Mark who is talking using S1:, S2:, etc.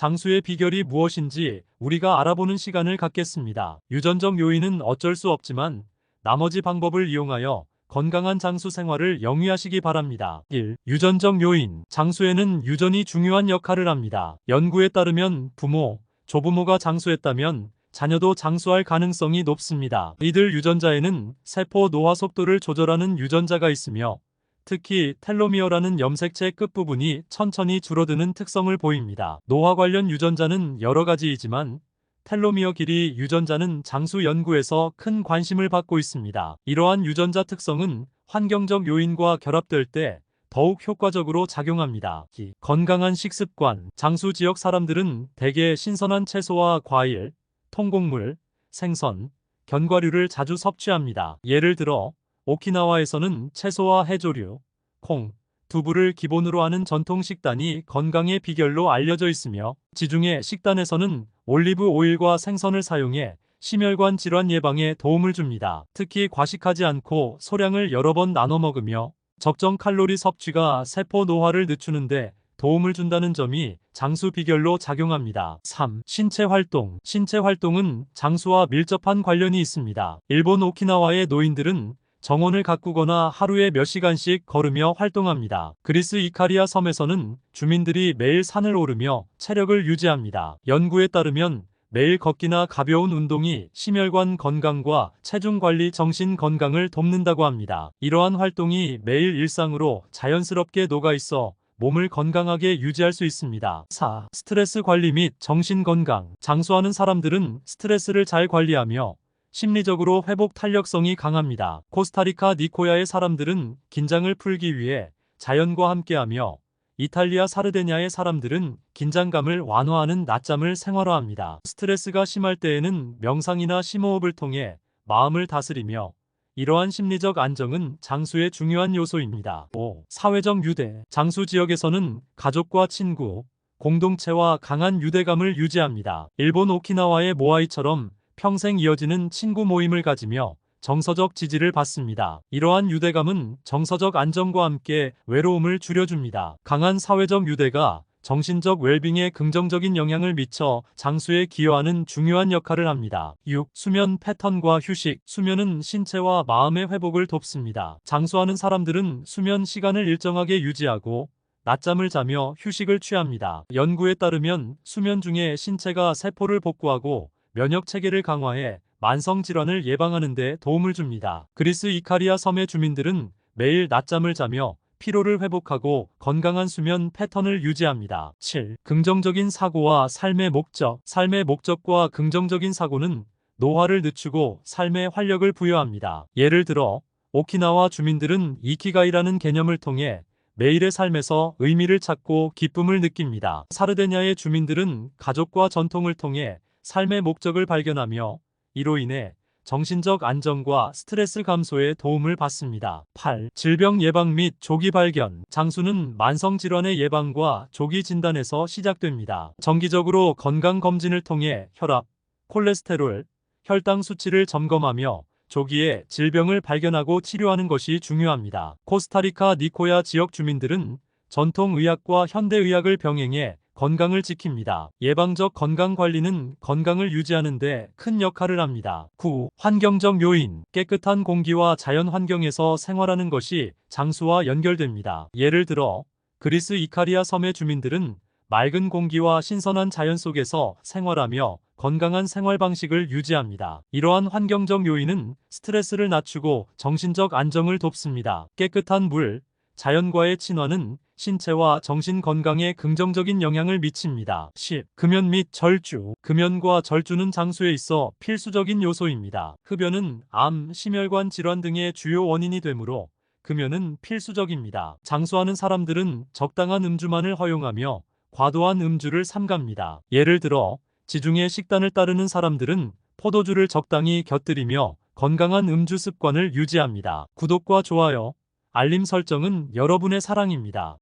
S1: 장수의 비결이 무엇인지 우리가 알아보는 시간을 갖겠습니다. 유전적 요인은 어쩔 수 없지만 나머지 방법을 이용하여 건강한 장수 생활을 영위하시기 바랍니다. 1. 유전적 요인. 장수에는 유전이 중요한 역할을 합니다. 연구에 따르면 부모, 조부모가 장수했다면 자녀도 장수할 가능성이 높습니다. 이들 유전자에는 세포 노화 속도를 조절하는 유전자가 있으며 특히 텔로미어라는 염색체 끝부분이 천천히 줄어드는 특성을 보입니다. 노화 관련 유전자는 여러 가지이지만 텔로미어 길이 유전자는 장수 연구에서 큰 관심을 받고 있습니다. 이러한 유전자 특성은 환경적 요인과 결합될 때 더욱 효과적으로 작용합니다. 기, 건강한 식습관. 장수 지역 사람들은 대개 신선한 채소와 과일, 통곡물, 생선, 견과류를 자주 섭취합니다. 예를 들어 오키나와에서는 채소와 해조류, 콩, 두부를 기본으로 하는 전통 식단이 건강의 비결로 알려져 있으며 지중해 식단에서는 올리브 오일과 생선을 사용해 심혈관 질환 예방에 도움을 줍니다. 특히 과식하지 않고 소량을 여러 번 나눠 먹으며 적정 칼로리 섭취가 세포 노화를 늦추는데 도움을 준다는 점이 장수 비결로 작용합니다. 3. 신체 활동. 신체 활동은 장수와 밀접한 관련이 있습니다. 일본 오키나와의 노인들은 정원을 가꾸거나 하루에 몇 시간씩 걸으며 활동합니다. 그리스 이카리아 섬에서는 주민들이 매일 산을 오르며 체력을 유지합니다. 연구에 따르면 매일 걷기나 가벼운 운동이 심혈관 건강과 체중 관리 정신 건강을 돕는다고 합니다. 이러한 활동이 매일 일상으로 자연스럽게 녹아 있어 몸을 건강하게 유지할 수 있습니다. 4. 스트레스 관리 및 정신 건강. 장수하는 사람들은 스트레스를 잘 관리하며 심리적으로 회복 탄력성이 강합니다. 코스타리카 니코야의 사람들은 긴장을 풀기 위해 자연과 함께하며 이탈리아 사르데냐의 사람들은 긴장감을 완화하는 낮잠을 생활화합니다. 스트레스가 심할 때에는 명상이나 심호흡을 통해 마음을 다스리며 이러한 심리적 안정은 장수의 중요한 요소입니다. 5. 사회적 유대. 장수 지역에서는 가족과 친구, 공동체와 강한 유대감을 유지합니다. 일본 오키나와의 모아이처럼 평생 이어지는 친구 모임을 가지며 정서적 지지를 받습니다. 이러한 유대감은 정서적 안정과 함께 외로움을 줄여줍니다. 강한 사회적 유대가 정신적 웰빙에 긍정적인 영향을 미쳐 장수에 기여하는 중요한 역할을 합니다. 6. 수면 패턴과 휴식. 수면은 신체와 마음의 회복을 돕습니다. 장수하는 사람들은 수면 시간을 일정하게 유지하고 낮잠을 자며 휴식을 취합니다. 연구에 따르면 수면 중에 신체가 세포를 복구하고 면역 체계를 강화해 만성 질환을 예방하는 데 도움을 줍니다. 그리스 이카리아 섬의 주민들은 매일 낮잠을 자며 피로를 회복하고 건강한 수면 패턴을 유지합니다. 7. 긍정적인 사고와 삶의 목적. 삶의 목적과 긍정적인 사고는 노화를 늦추고 삶의 활력을 부여합니다. 예를 들어 오키나와 주민들은 이키가이라는 개념을 통해 매일의 삶에서 의미를 찾고 기쁨을 느낍니다. 사르데냐의 주민들은 가족과 전통을 통해 삶의 목적을 발견하며 이로 인해 정신적 안정과 스트레스 감소에 도움을 받습니다. 8. 질병 예방 및 조기 발견. 장수는 만성 질환의 예방과 조기 진단에서 시작됩니다. 정기적으로 건강 검진을 통해 혈압, 콜레스테롤, 혈당 수치를 점검하며 조기에 질병을 발견하고 치료하는 것이 중요합니다. 코스타리카 니코야 지역 주민들은 전통 의학과 현대 의학을 병행해 건강을 지킵니다. 예방적 건강 관리는 건강을 유지하는 데 큰 역할을 합니다. 9. 환경적 요인. 깨끗한 공기와 자연 환경에서 생활하는 것이 장수와 연결됩니다. 예를 들어 그리스 이카리아 섬의 주민들은 맑은 공기와 신선한 자연 속에서 생활하며 건강한 생활 방식을 유지합니다. 이러한 환경적 요인은 스트레스를 낮추고 정신적 안정을 돕습니다. 깨끗한 물, 자연과의 친화는 신체와 정신 건강에 긍정적인 영향을 미칩니다. 10. 금연 및 절주. 금연과 절주는 장수에 있어 필수적인 요소입니다. 흡연은 암, 심혈관 질환 등의 주요 원인이 되므로 금연은 필수적입니다. 장수하는 사람들은 적당한 음주만을 허용하며 과도한 음주를 삼갑니다. 예를 들어 지중해 식단을 따르는 사람들은 포도주를 적당히 곁들이며 건강한 음주 습관을 유지합니다. 구독과 좋아요, 알림 설정은 여러분의 사랑입니다.